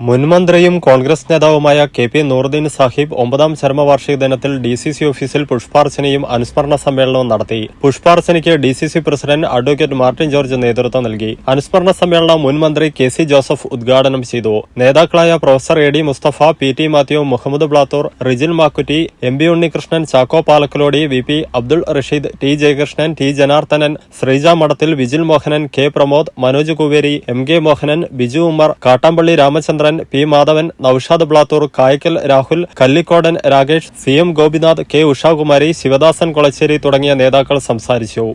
മുൻമന്ത്രിയും കോൺഗ്രസ് നേതാവുമായ K P Nooruddeen Sahib ഒമ്പതാം ചരമവാർഷിക ദിനത്തിൽ ഡി സി സി ഓഫീസിൽ പുഷ്പാർച്ചനയും അനുസ്മരണ സമ്മേളനവും നടത്തി. പുഷ്പാർച്ചനയ്ക്ക് D C C president advocate Martin George നേതൃത്വം നൽകി. അനുസ്മരണ സമ്മേളനം മുൻമന്ത്രി കെ സി ജോസഫ് ഉദ്ഘാടനം ചെയ്തു. നേതാക്കളായ professor A D Musthafa P T Mathew Muhammad Blathur Rijil Makkutty M B Unnikrishnan Chacko Palakkalody V P Abdul Rasheed T Jayakrishnan T Janardhanan Sreeja Madathil Vijil Mohanan K Pramod Manoj Kuveri M K Mohanan Biju Ummer Kattampally Ramachandran P. Madhavan Noushad Blathur Kaykkal Rahul Kallikodan Rakesh C. M. Gopinath K. Ushakumari Sivadasan Kolachery തുടങ്ങിയ നേതാക്കൾ സംസാരിച്ചു.